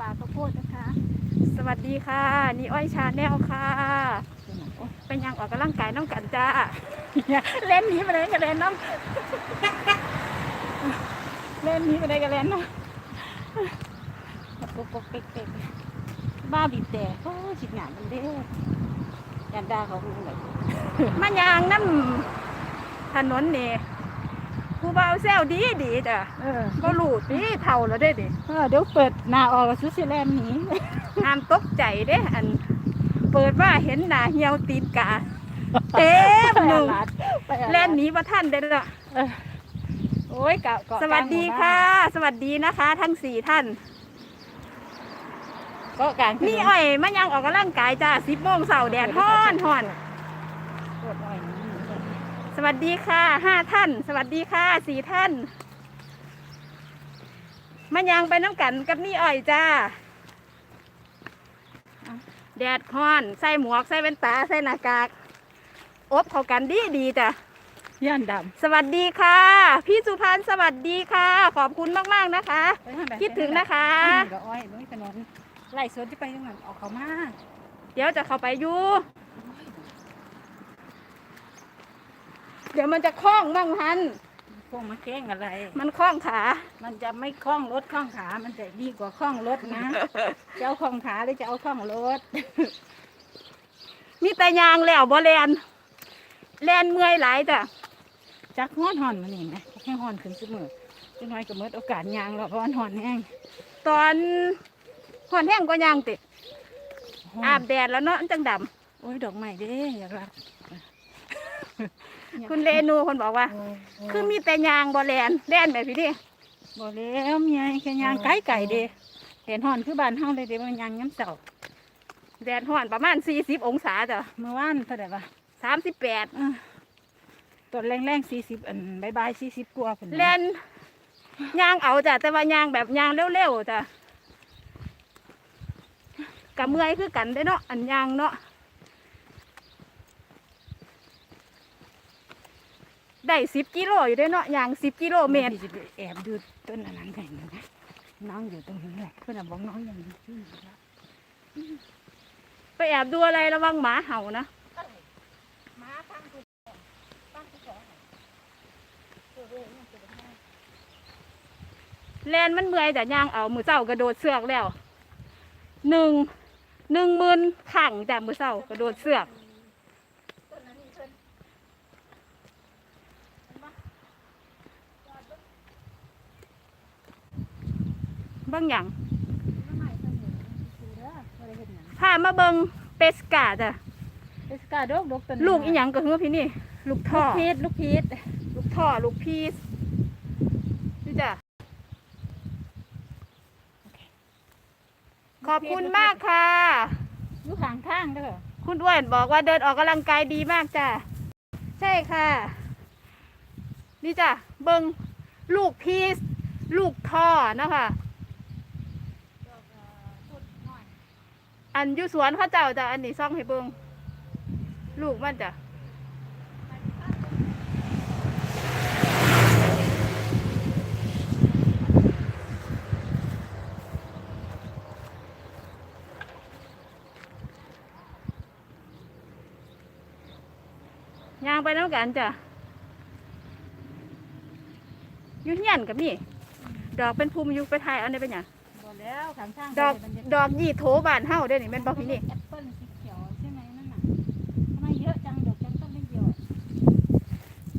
ป่าข้าวโพดนะคะ สวัสดีค่ะนี่อ้อยชาแนลค่ะโอ๊ยเป็นยังออกกำลังกายน้องกันจ้าเล่นหนี้ไปเลยกันเล่นน้องเล่นหนี้ไปเลยกันเล่นน้องปกปกเป๊กเป๊กบ้าบีบแต่โอ้ฉิดหนามันเด้ยันดาเขาพูดเลยมายางน้ำถนนนี่ ผู้บ่าวแซวดีดีจ้ะเออก็หลุดดีเท่าแล้วได้ดิเออเดี๋ยวเปิดหน้าออกกับชุดสีแลมหนีห้ามตกใจเด้อัน เปิดว่าเห็นหน้าเหี่ยวตีนกาเต็มหนึ่งไปอาแล่นหนีว่าท่านได้ละเออโอ้ยเกาะเกาะสวัสดีค่ะ สวัสดีนะคะ ทั้งสี่ท่านเกาะกลางถนี่อ้อยมันยังออกกำลังกายจ้าสิบโมงเสาร์แดดฮ้อนฮ้อนปวดอ้อยนี่ สวัสดีค่ะห้าท่าน สวัสดีค่ะสี่ท่านมันยังไปน้ำกันกับนี่อ้อยจ้า แดดฮ้อนใส่หมวกใส่แว่นตาใส่หน้ากากอบเข้ากันดีดีๆจ้ะย่านดสวัสดีค่ะ พี่สุพันธ์สวัสดีค่ะ ขอบคุณมากๆนะคะำไปทางใคิดถึงนะคะไปทางกับอ้อยตรงนี้ถนนไล่สวนจะไปตรงนั้นออกเขามาเดี๋ยวจะเข้าไปอยู่ เดี๋ยวมันจะคล้องมั่งทันพวกมาแข้งอะไร มันคล้องขา มันจะไม่คล้องรถคล้องขา มันจะดีกว่าคล้องรถนะ จะเอาคล้องขาหรือจะเอาคล้องรถ มีแต่ยางแล้วบ่แลนแลนเมื่อยหลายจ้ะจักฮ้อนหอนมันนี่ไหมแค่ฮ้อนขึ้นเสมอจะน้อยก็เมิดโอกาสยางหรอกเพราะมันหอนแห้งตอนห่อนแห้งก็ยางติฮ้อนอาบแดดแล้วเนาะอันจังดโอ้ยดอกไม้เด้อยากรักำ คุณเรนูคนบอกว่า คือมีแต่ยางบ่แลนแลนแบบพี่ดิบอกแล้วเมียแค่ยางไก่ไก่เด้เห็นหอนคือบ้านเฮาเลยเด้มันยางย้ำเสาแดดห่อนประมาณ40องศาจ้ะเมื่อวานเท่าไหร่ปะ38อะตัวแรงแรงสี่สิบอันบายบายสี่สิบกว่าเป็นแลนยางเอาจ้ะแต่ว่ายางแบบยางเร็วๆจ้ะกับเมื่อยคือกันได้เนาะอันยางเนาะ ได้สิบกิโลอยู่ได้เนาะยางสิบกิโลเมตร พี่จะไปแอบดูต้นอันนั้นกันนะน้องอยู่ตรงนี้แหละเพื่อนนะบอกน้องอย่างนี้ชื่อแล้วไปแอบดูอะไรระวังหมาเห่านะ มาตั้งตัวตั้งตัวสองแลนมันเมื่อยแต่ยางเอามือเจ้ากระโดดเสือกแล้วหนึ่งหนึ่งหมื่นขังจากมือเจ้ากระโดดเสือก บิ่งอย่างใหม่เสนอคือเด้อบ่ได้เห็นหยังพามาเบิงเปสกาจ้ะเอสกาดกดกต้นลูกอีหยังก็คือพี่นี่ ลูกลูท่อกพีชลูกพีชลูกท่อลูกพีสนี่จ้ะขอบคุณมากค่ะอยู่ข้างทางเด้อคุณอ้วนบอกว่าเดินออกกำลังกายดีมากจ้ะใช่ค่ะ นี่จ้ะเบิงลูกพีสลูกท่อนะคะ อันอยุสวนเขาเจ้าจ้ะอันนี้ซ่องให้เบิงลูกมันจ้ะย่างไปน้ำกันจ้ะยุ่เฮียนกับนี่ ดอกเป็นภูมิยุไปถ่ายอาในเป็นหยัง แล้วข้างทางดอกบรรยาดอกยี่โถบานเฮาเด้อนี่แม่นบอกพี่นี่แอปเปิ้ลสีเขียวใช่ไหมนั่นน่ะทำไมเยอะจังดอกจังต้นไม่เยอะ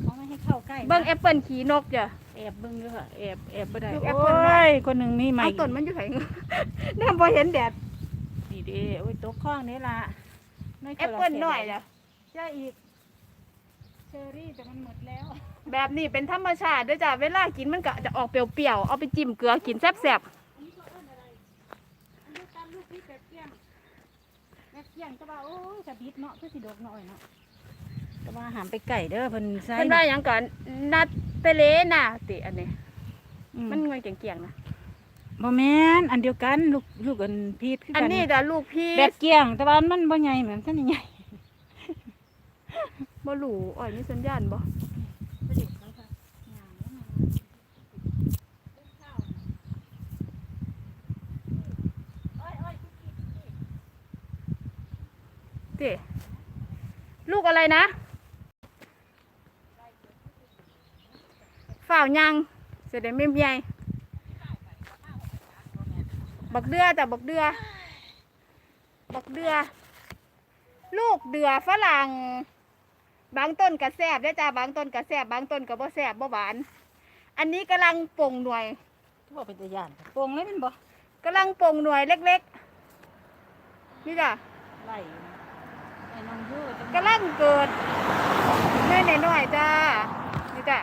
เขาไม่ให้เข้าใกล้นะเบิ่งแอปเปิลขี่นกจ้ะ แอบเบิ่งด้วยค่ะแอบแอบบ่ได้ลูกแอโอปเปิ้ลน่ะ้ยคนหนึ่งมีไหมเอาต้นมันอยู่ไสแน่บ่เห็นแดดนี่เด้โอ้ยตกข้องนี่ล่ะน้แอปเปิลน้อยจ้ะใช่อีกเชอรี่แต่มันหมดแล้วแบบนี้เป็นธรรมชาติเด้อจ้ะเวลากินมันก็จะออกเปรี้ยวๆเอาไปจิ้มเกลือกินแซ่บอันนี้ตามลูกพี่แบบเกี้ยงแบบ เกี้ยงจะว่าโอ้ยกระบิดเนาะคือสิดอกน้อยเนาะแต่ว่าหามไปไก่เด้อเพิ่นๆใส่เพิ่นว่าหยังก่อนนัดเตเลน่ะติอันนี้ อืมมันงวยเกี่ยงๆนะบ่แม่นอันเดียวกันลูกลูกอันพีชคืออันกันนี้จ้ะลูกพี่แบบเกี้ยงแต่ว่ามันบ่ใหญ่เหมือนท่านใหญ่บ่รู้อ้อยมีสัญญาณบ่ เจ้ลูกอะไร นะฝ่าวยังเสด็จไม่ใหญ่บักเดือแต่บักเดือบักเดือลูกเดือฝรั่ง บางต้นกระแซบได้อจ้าบางต้นกระแซบบางต้นกระบ่แซบบ่หวาน อันนี้กำลังป่งหน่วยทุกว่าเป็นตะยานโป่งเลยเป็นบ่กำลังป่งหน่วยเล็ก ๆ นี่จ้ะไล่ไอ้น้องยูจัง กำลังเกิดเน่ยหน่อยๆจ้า นี่จ้ะ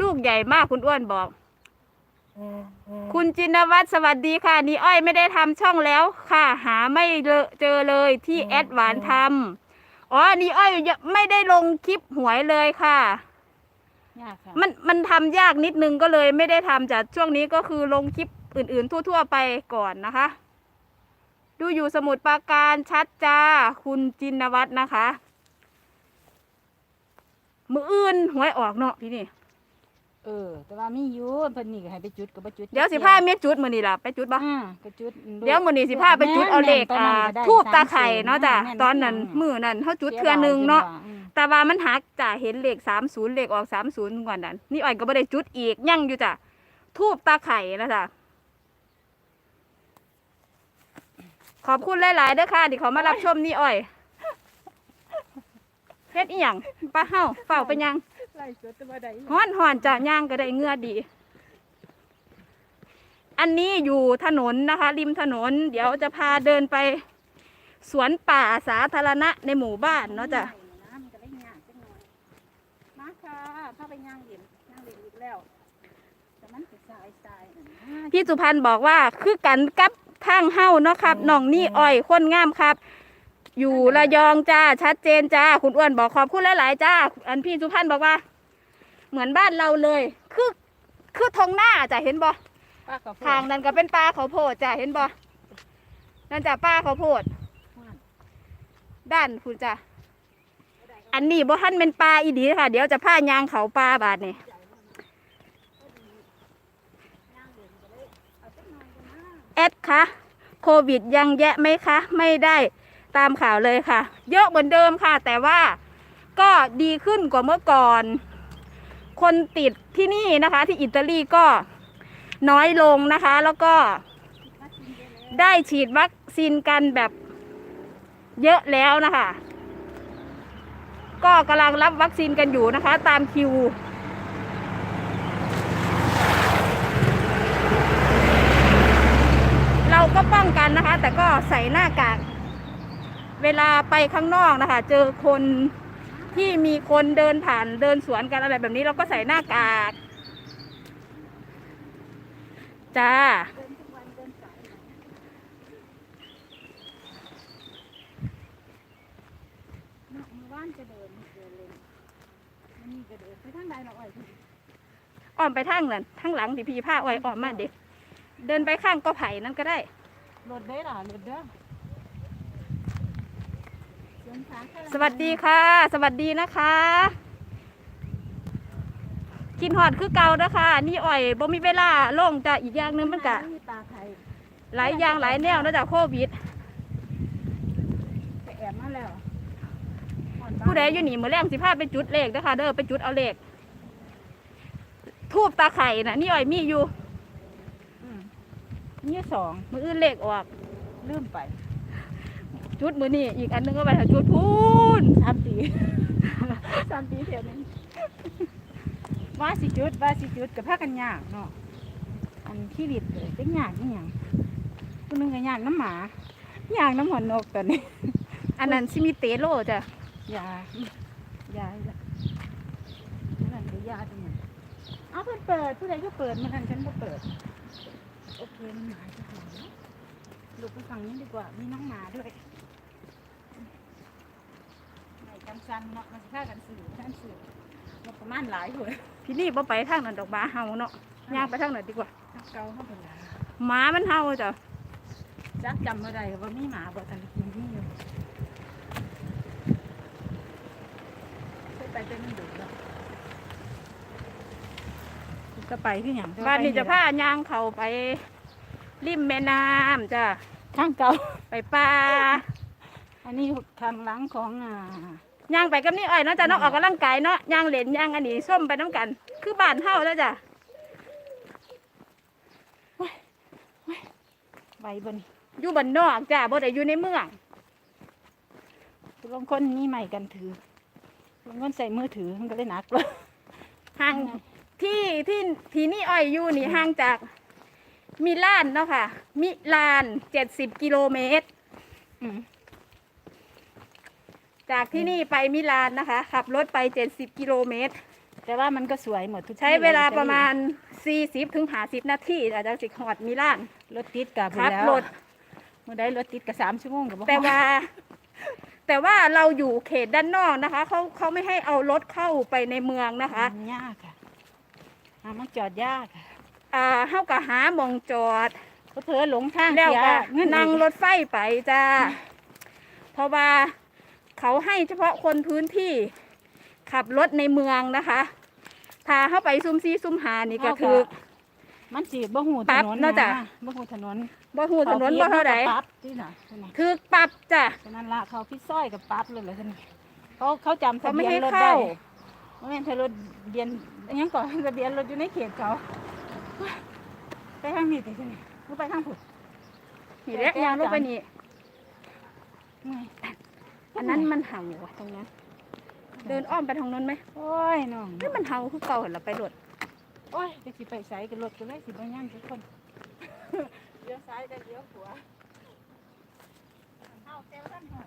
ลูกใหญ่มากคุณอ้วนบอก คุณจินวัตรสวัสดีค่ะ นี่อ้อยไม่ได้ทำช่องแล้วค่ะ หาไม่เจอเลยที่แอดหวานทำอ๋อนี่อ้อยยังไม่ได้ลงคลิปหวยเลยค่ะ ยากค่ะมันมันทำยากนิดนึงก็เลยไม่ได้ทำจากช่วงนี้ก็คือลงคลิปอื่น ๆ ทั่ว ๆ ไปก่อนนะคะ ดูอยู่สมุดปราการชัดจ้าคุณจินวัตรนะคะ มืออื่นหวยออกเนาะพี่นี่ เออ แต่ว่ามีอยู่เพิ่นนี่ก็ให้ไปจุดก็บ่จุดเดี๋ยวสิพาเม็ดจุดมือนี่ล่ะไปจุดบ่อ่าก็จุดเดี๋ยวมือนี่สิพาไปจุดเอาเลขอ่าทูบตาไข่เนาะจ้ะตอนนั้นมือนั้นเขาจุดเทื่อหนึงเนาะแต่ว่ามันหักจ้ะเห็นเลขสามศูนย์เลขออกสามศูนย์ก่อนนั้น นี่อ้อยก็ไม่ได้จุดอีกยั่งอยู่จ้ะทูบตาไข่นะจ้ะขอบคุณหลายๆเด้อค่ะที่เขามารับชมนี่อ้อยเฮ็ดอีหยังป้าเฮาเฝ้าไปยัง ไล่สดแต่บ่ได้ฮ้อนห่อนจ้ะย่างก็ได้เหงือดี อันนี้อยู่ถนนนะคะ ริมถนน เดี๋ยวจะพาเดินไป สวนป่าสาธารณะในหมู่บ้านเนาะจ้ะน้ำก็ได้ยากจังหน่อยมาค่ะถ้าไปย่างเห็นย่างเห็นอีกแล้วแต่มันสิสายสายนั่นนะพี่สุพันธ์บอกว่าคือกันกับทางเฮ้าเนาะครับน้องนี่อ้อยคนงามครับ อยู่ระยองจ้าชัดเจนจ้าคุณอ้วนบอกขอบคุณหลายๆจ้าอันพี่สุพันธ์บอกว่า เหมือนบ้านเราเลย คือคือทองหน้าจ้ะเห็นบ่ป้าก็พูดทางนั้นก็เป็นปลาเขาวโพดจ้ะเห็นบ่นั่นจ้ะปลาเขาวโพด ด้านคุณจ้ะอันนี้บ่ทันเป็นปลาอีดีค่ะ เดี๋ยวจะพายางเขาปลาบาดนี่แอดคะโควิดยังแยะไหมคะ ไม่ได้ ตามข่าวเลยค่ะ เยอะเหมือนเดิมค่ะ แต่ว่าก็ดีขึ้นกว่าเมื่อก่อน คนติดที่นี่นะคะ ที่อิตาลีก็น้อยลงนะคะ แล้วก็ได้ฉีดวัคซีนกันแบบเยอะแล้วนะคะ ก็กำลังรับวัคซีนกันอยู่นะคะ ตามคิวเราก็ป้องกันนะคะ แต่ก็ใส่หน้ากาก เวลาไปข้างนอกนะคะ เจอคนที่มีคนเดินผ่านเดินสวนกันอะไรแบบนี้เราก็ใส่หน้ากาก จ้าเนาะมือว่านจะเดินเดินเลยมันนี่ก็เดินไปทางใดเนาะอ้อยอ้อมไปทางนั้นทางหลังที่พี่ผ้าไว้อ้อมมาเด็ก เดินไปข้างก็ไผ่นั่นก็ได้ รถเด้อล่ะรถเด้อเสียงช้างแค่ละ สวัสดีค่ะ สวัสดีนะคะ กินหอดคือเก่านะคะ นี่อ่อยบ่มีเวลาลงจะอีกอย่างหนึงมันกะมีตาไข่หลายอย่างหลายแนวเนอกจากโควิด ไปแอบมาแล้วอ่อนบ้านผู้ใดอยู่หนีมือแรงสิพาไปจุดเลขนะคะเด้อไปจุดเอาเลขทูบตาไข่นะนี่อ่อยมีอยู่อืมนี่สองมืออื่นเลขออก ลืมไป จุดมือนี่อีกอันหนึงก็ไปหาจุดพูนสามปีสามปีเท่านึงว่าสิจุดว่าสิจุดกับพากันยากเนาะอันที่ริดเลยเป็นยากนี่ยังคนนึงก็ยากน้ำหมายากน้ำหัวนกตอนนี้ อันนั้นซิมิเตโลจ้ะยายายละนั่นคือยาตรงไหนเอาเพิ่นเปิดผู้ใดก็เปิดมันนั่นฉันก็เปิดโอเคมันหมาจะถึงแล้วลูกไปฝั่งนี้ดีกว่ามีน้องหมาด้วยไหน กันซันเนาะมันจะฆ่ากันสื่อท่านสื่อมันประมาณหลายคนพี่นี่บ่ไปทางนั้นดอกบาเฮาเนาะย่างไปทางนั้นดีกว่าเกาเข้าไปหลายหมามันเฮาจ้ะจักจำเมื่อไรว่ามีหมาบ่ทันได้กินที่อยู่เคยไปเป็นหนึ่งดุแล้วกจะไปคือหยังบ้านนี้จะพายางเขาไป ริมแม่น้ำจ้ะทางเก่าไปป่าอันนี้ทางหลังของอ่า ย่างไปกับนี่อ้อยเนาะจ้ะเนาะออกกำลังกายเนาะย่างเหรนย่างอันนี้ส้มไปน้ำกัน คือบ้านเฮาแล้วจ้ะใบบนอยู่บ้านนอกจ้ะบ่ได้อยู่ในเมืองลงคนมีใหม่กันถือลงคนใส่มือถือมันก็เลยหนักเลยห่างที่ที่ที่นี่อ้อยอยู่นี่ห่างจากมิลานเนาะค่ะ มิลานเจ็ดสิบกิโลเมตร อืม จากที่นี่ไปมิลานนะคะ ขับรถไปเจ็ดสิบกิโลเมตร แต่ว่ามันก็สวยหมดทุกที่ใช้เวลาประมาณสี่สิบถึงห้าสิบนาทีอาจจะสิหอดมิลานรถติดกับขับแล้วรถเมื่อได้รถติดกับสามชั่วโมงกับแต่ว่า แต่ว่าเราอยู่เขตด้านนอกนะคะเขาเขาไม่ให้เอารถเข้าไปในเมืองนะคะมันยากค่ะหามันจอดยากค่ะอ่าเฮาก็หาหมองจอดก็เธอหลงทางแล้วเสียก็เงินนั่งอีกรถไฟไปจ้าเพราะว่า เขาให้เฉพาะคนพื้นที่ขับรถในเมืองนะคะถ้าเข้าไปซุ่มซีซุ่มหานี่ก็คือ มันสีบ่หูปถรับนนเนาะจ้ะบ่หูถนนบ่หูถนนบ่เท่าไหร่ปรับที่น่ะที่น่ะคือปรับจ้ะฉะนั้นละเขาพิซซ้อยกับปั๊บเลยเลยท่านเขาเขาจำทะเขาไม่เบียนให้รถเข้าได้ว่าแม่นทะรถเบียนอิหยังก่อนทะเบียนรถอยู่ในเขตเขาไปทางนี้ติใช่ไหมเขาไปทางผุดนี่แหละยางลงไปนี่เมื่ อยอันนั้นมันเห่าว่ะตรงนั้น เดินอ้อมไปทางนั้นไหมโอ้ยน้องนี่มันเห่าคือเก่าเหรอไปรถโอ้ยจะสิไปใส่กันรถกันเลยสิไปย่างทุกคนเลี้ยวซ้ายกันเลี้ยวขวาเอาเซลกันหน่อย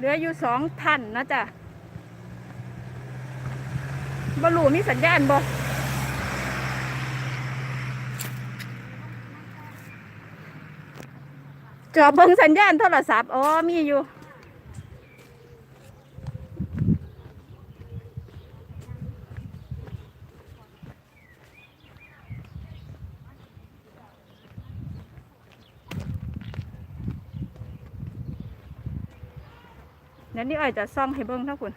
เหลืออยู่สองท่านนะจ๊ะบลูมีสัญญาณบ่จอบเบิ่งสัญญาณโทรศัพท์ อ๋อ มีอยู่ เดี๋ยวนี้ อ้อยจะซ่องให้เบิ่งเท่าคุณ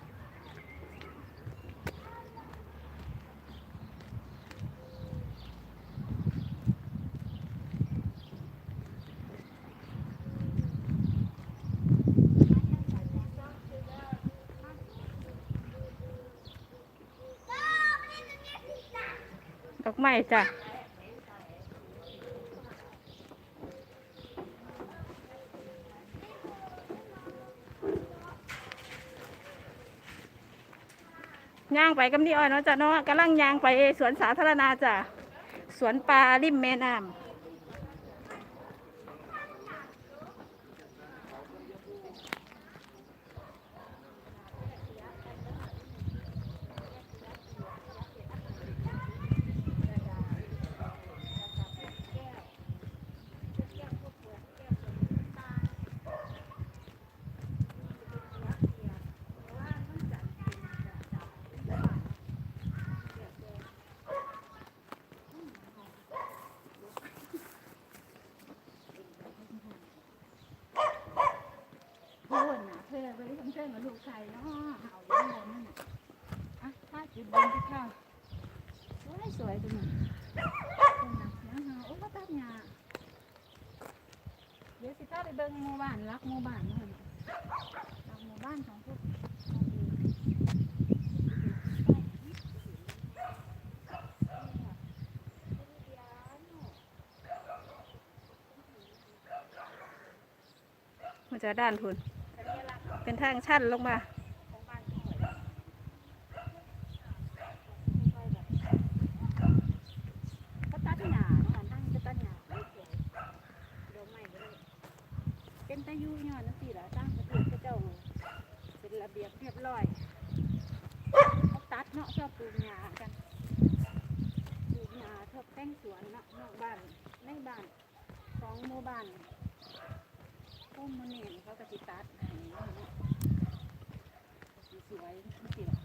ดอกไม้จ้ะ ย่างไปกับนี่อ้อยเนาะจ้ะเนาะกำลังย่างไปสวนสาธารณะจ้ะสวนปลาริมแม่น้ำ ไปทำเธอกับลูกชายเนาะเอาอย่างนั้นนั่นน่ะอะถ้าจุดบนที่ข้าวสวยสวยจังเลยเป็นหนักเสียงหาโอ้ก็ตัดหญ้าเดี๋ยวสิพาไปเบิ่งหมู่บ้านรักหมู่บ้านเนาะรักหมู่บ้านของพวกมันจะด้านทุน เป็นทางชันลงมาเนาะนั่งจะตัดหญ้าไม่สวยดอกไม้บ่ได้เป็นตะยูย้อนจังซี่ล่ะตั้งประเทศเจ้าเป็นระเบียบเรียบร้อยเขาตัดเนาะชอบปลูกหญ้ากันปลูกหญ้าชอบแต่งสวนเนาะนอกบ้านในบ้านของหมู่บ้านพวกมันนี่เขาก็สิตัด สิสวยจังซี่ล่ะ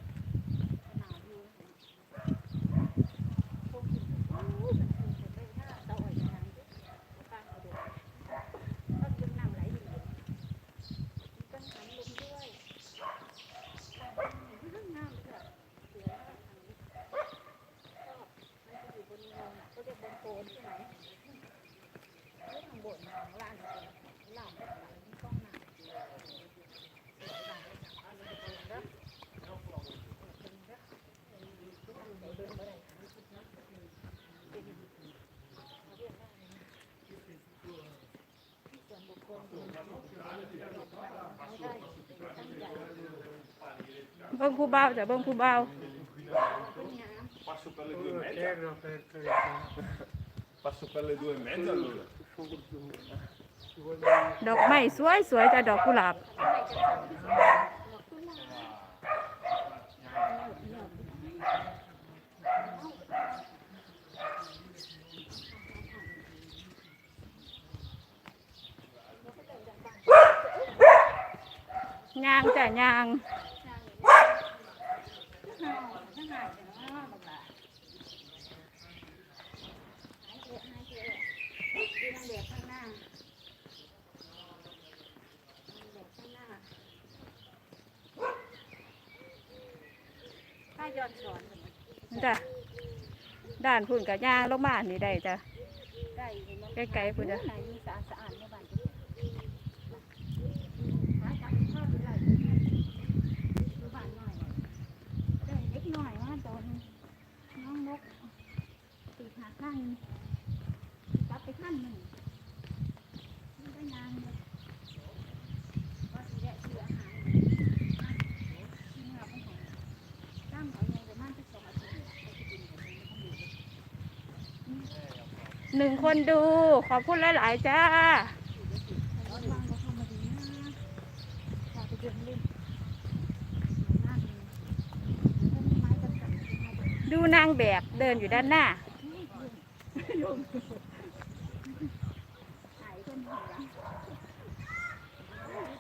ขนาดอยู่โค นใช่ไหมข้างบนของร้านร้านกล้องหน้า เบิ่งผู้บ่าวจ้ะเบิ่งผู้บ่าว Passo per le due e mezza. Terra per carità. Passo per le due e mezza allora. Ci vuole bene. ดอกไม้สวยสวยๆจ้ะดอกกุหลาบยาง จ้ะยางข้างหน้าเดี๋ยวว่าบักหลาหายเยอะหายเยอะดูนางแบบข้างหน้านางแบบข้างหน้าถ้าย้อนสอนเหมือนจ้ะด้านพุ่นกับยางลงมานี่ได้จ้ะได้เห็นไหมไกลๆพุ่นจ้ะหนมีสะอาดสะอาดในบ้านจะหาจับข้าวได้ดูบ้านหน่อยได้เล็กหน่อยว่าตอนน้องนกตีหาข้างจับไปข้างหนึ่งมันก็นานเลยว่าสิได้เสืออาหารที่เมื่อไปหาตั้งเขายังประมาณสักสองอาทิตย์เขาจะกินกันไม่ต้องดู หนึ่งคนดู ขอพูดหลาย ๆ จ้าดูนางแบบเดินอยู่ด้านหน้า หายคนหัว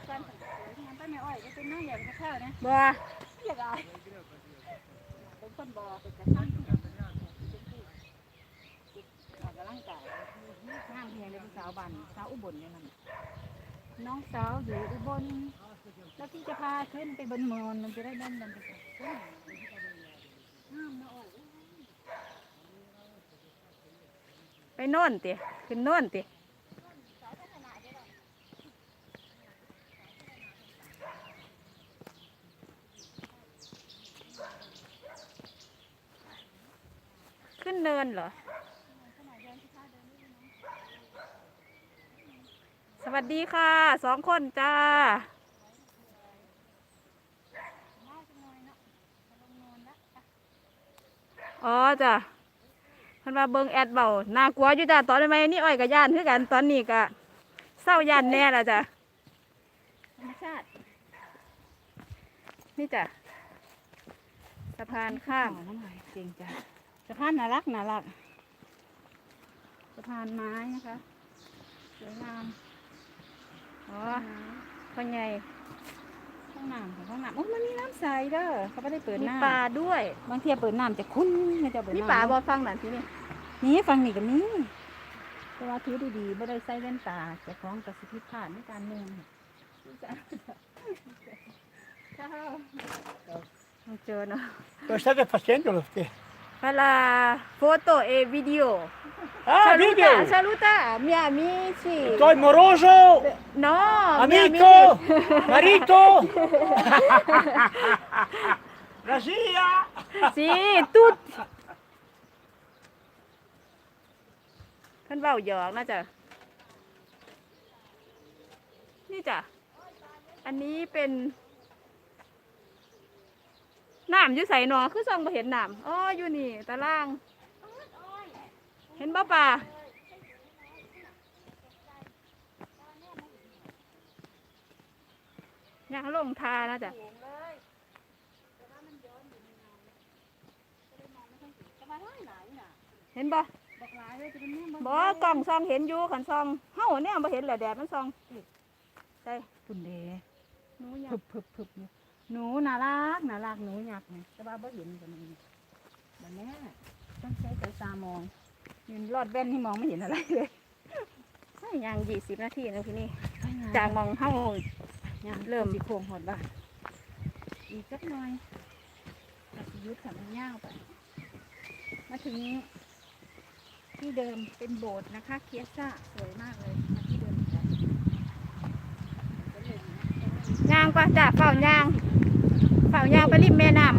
การสังเกตงานป้าแม่อ้อยก็เป็นน้องอย่างข้าวนะ บัว อยากอายเป็นคนบอเป็นกระช่างออกกำลังกายงามเพียงเลยเป็นสาวบันสาวอุบลเนี่ยมัน น้องสาวอยู่อุบลแล้วพี่จะพาขึ้นไปบนมองมันจะได้เล่นมันไปขึ้นงามนะอ้อยไปโน่นติขึ้นโน่นติขึ้นเนินเหรอ ส วัสดีค่ะสองคนจ้าอ๋อจ้ะพันว่าเบิงแอดเบาน่ากลัวอยู่จ้ะตอนนี้นี่อ้อยกับย่านคือกันตอนนี้ก็เศร้าย่านแน่แล้วจ้ะธรรมชาติ นี่จ้ะสะพานข้ามน้ำลายเก่งจ้ะสะพานน่ารักน่ารักสะพานไม้นะคะสวยงาม อ๋อพ่อใหญ่ข้างน้ำค่ะข้างน้ำโอ้ยมันมีน้ำใสเด้อเขาไม่ได้เปิดมีน้ปลาด้วยำบางทีเปิดน้ำจะคุ้นไม่จะเปิดมีน้ำปลาบอฟังหน่อยทีนี่นี่ฟังนี่ก็มีแต่ว่าถือดีๆไม่ได้ใส่เล่นตาเจะคล้าของกับสิทธิพลาดในการเมืองจ้ะเจ้าต้องเจอเนาะ Cosa state facendo lo ste? เวลาโฟโต้เอวิดีโอ Ah, video! saluta mi amici Toi moroso! no mi Amico! Marito! Rasia! sì tutti เพิ่นเว้าหยอกนะจ๊ะนี่จ้ะ อันนี้เป็น น้ำอยู่ใส่หนอคือส่องบ่เห็นน้ำอ๋ออยู่นี่ตาราง เห็นบ่ป่าย่างลงทานะจ๊ะเห็นบ่บอกหลายเลยจะเป็นแม่บ่กล้องซองเห็นอยู่ขันซองเฮาเนี่ยบ่เห็นแหละแดดมันซองใช่คุณเดหนูอยาพึกบพึบพึบอยู่ หนูน่ารักน่ารักหนูอยากไงแต่ว่าบ่เห็นกันนี่แบบนี้ต้องใช้สายตามองยืนรอดแว่นที่มองไม่เห็นอะไรเลยเฮ้ยยังยี่สิบนาทีนะพี่นี่จากมองเฮาเนี่ยเริ่มสีโค้งหดบ้านอีกสักหน่อยตัดยุทธทำมันยาวไปมาถึงที่เดิมเป็นโบสถ์นะคะ เคียซ่าสวยมากเลยมาที่เดิมกันย่างปะจ้ะเฝ้าย่าง เฝ้ายางไปริมแม่น้ำ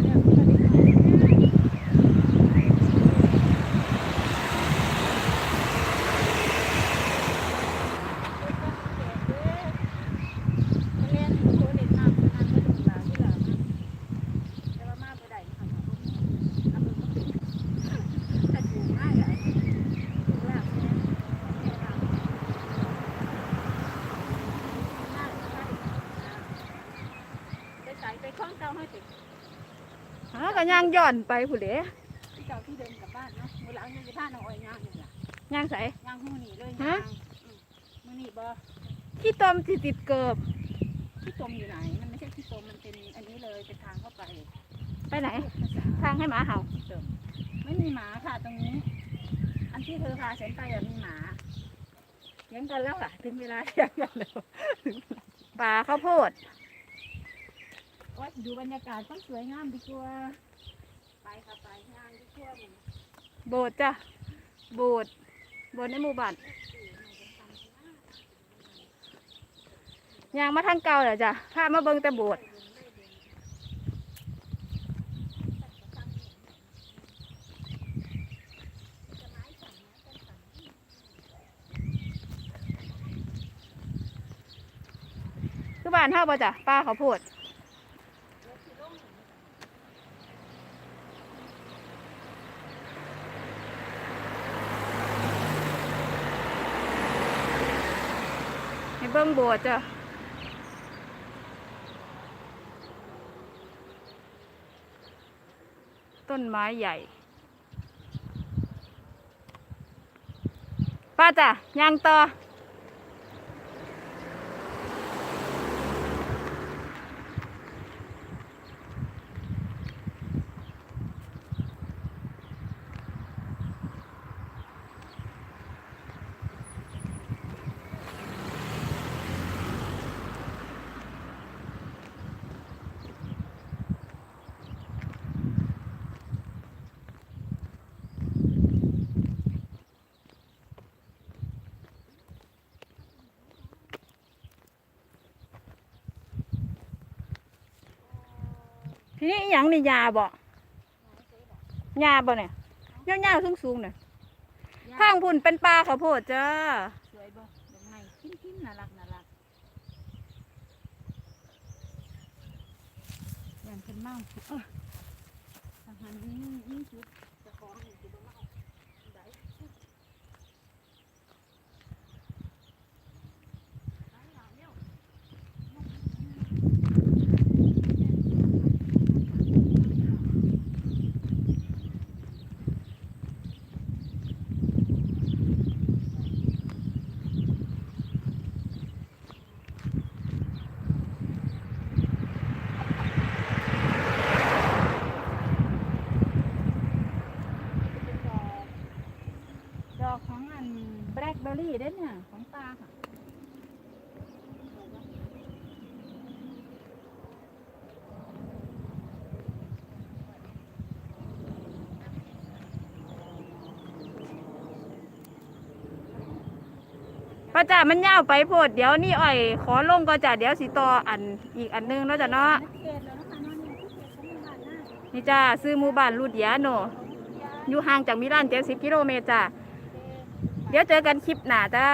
เล่นโคเล่นน้ำสนั่นก็ถึงลาวที่ลาวนะแต่ว่ามาบ่ได้ค่ะเอาไปบ่เป็นถ้าอยู่ง่ายอะอยู่ลาวเนี่ยแค่ลาวน่าจะได้ไปใส่ไปคล้องเก่าให้ติด ฮะ ก็ย่างย่อนไปผู้เดที่เก่าที่เดินกลับบ้านเนาะเวลาเอาเงินไปท่าน้องอ้อยย่างนี่ล่ะย่างใส ย่างหูนี่เลยฮะ ย่างอืมมือนี่บ่ขี้ตมสิติดเกิบที่ตมอยู่ไหน มันไม่ใช่ที่ตมมันเป็นอันนี้เลยเป็นทางเข้าไปไปไหน ภาษาทางให้หมาเห่าที่ตมไม่มีหมาค่ะตรงนี้ อันที่เธอพาฉันไปอะมีหมาเลี้ยงกันแล้วอะ ถึงเวลาเลี้ยงกันแล้วป่าข้าวโพด โอ๊ยดูบรรยากาศต้องสวยงามดีกว่า ไปค่ะไปงานดีกว่าโบสถ์จ้ะ โบสถ์โบสถ์ในหมู่บ้านย่างมาทางเก่าเหรอจ้ะพามาเบิ่งแต่โบสถ์คือบ้านเฮาป่ะจ้ะป้าเขาวโพด ให้เบิ่ง โบสถ์จ้ะต้นไม้ใหญ่ ป้าจ้ะยางต่อ ย่างนี่ยาบ่ยาบ่เนี่ยยาวๆสูงๆเนี่ยข้างพุ่นเป็นปลาข้าวโพดจ้าสวยบ่ดอกไม้ทิ้มๆน่ารักน่ารักอย่างเป็นเมาเออทหารนี่ยิ่งชุดจะของอยู่ที่บ่เมาได้ ดอกของอันแบล็คเบ อร์รี่เด้เนี่ยของปลาค่ะป้าจ้ามันยาวไปโพดเดี๋ยวนี่อ้อย ขอลงก็จ้ะเดี๋ยวสิต่ออันอีกอันนึงแล้วจ้ะเนาะนี่จ่านหน้านี่จ้าซื้อหมู่บ้านลูดยาโนอยู่ห่างจากมิลานเจ็ดสิบกิโลเมตรจ้า เดี๋ยวเจอกันคลิปหน้าจ้า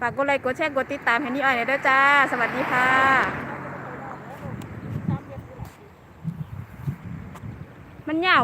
ฝากกดไลค์กดแชร์กดติดตามให้นี่อ้อยหน่อยด้วยจ้า สวัสดีค่ะมันยาว